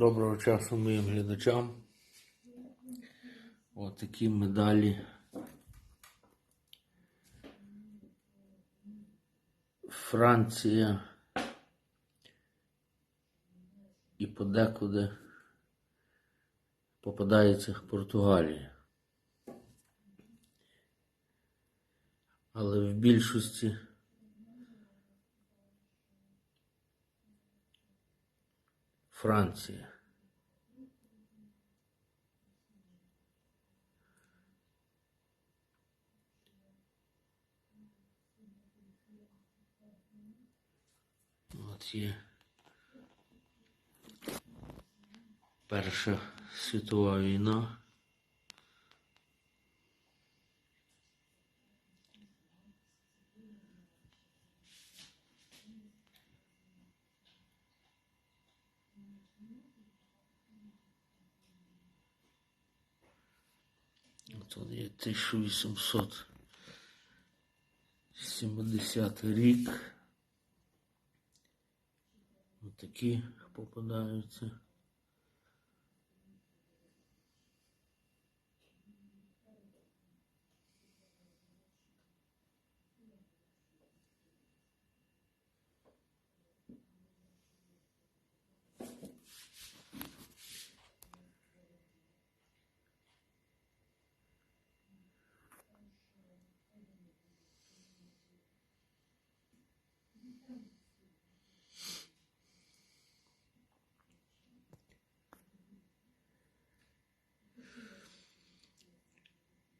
Доброго часу моїм глядачам. Ось такі медалі. Франція і подекуди попадається Португалія. Але в більшості Франція. От Перша світова війна. Тут є 1870 рік. Отакі попадаються.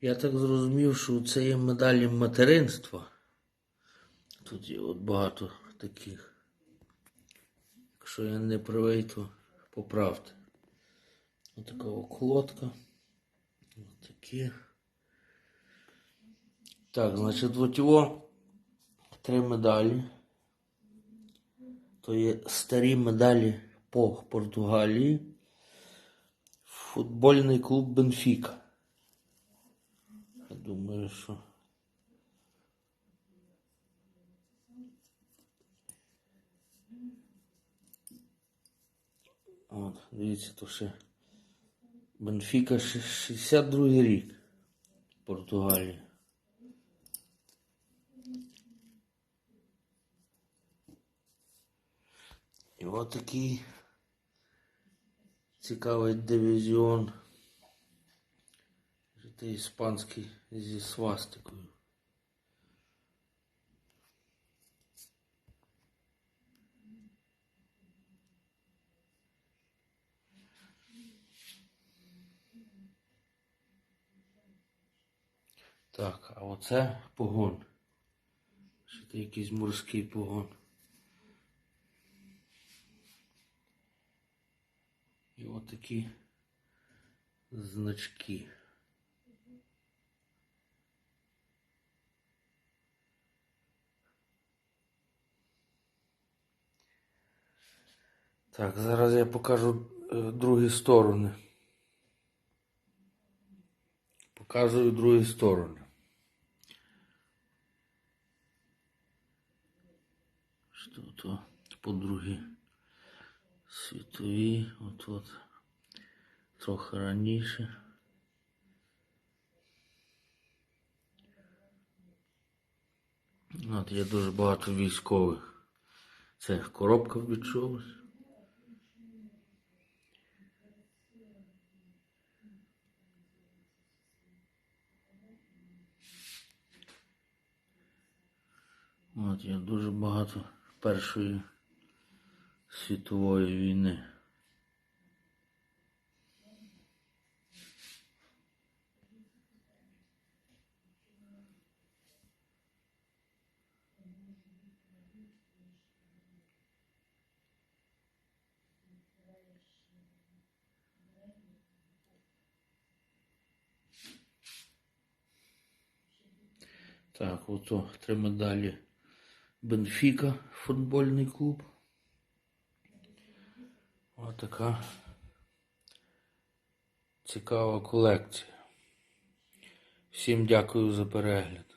Я так зрозумів, що це є медалі материнства. Тут є от багато таких. Якщо я не правий, то поправте. Ось така околотка. Ось такі. Так, значить, от його три медалі. То є старі медалі по Португалії. Футбольний клуб Бенфіка. Думаю, що. От, дивіться, то ще Бенфіка ще 62 рік. Португалія. І от такий цікавий дивізіон. Це іспанський зі свастикою. Так, а оце погон. Ще це якийсь морський погон. І от такі значки. Так, зараз я покажу е, другі сторони. Показую другі сторони. Що то по другій світовій, от от трохи раніше. От є дуже багато військових. Це коробка від От є дуже багато Першої світової війни. Так, ото три медалі Бенфіка, футбольний клуб. Ось така цікава колекція. Всім дякую за перегляд.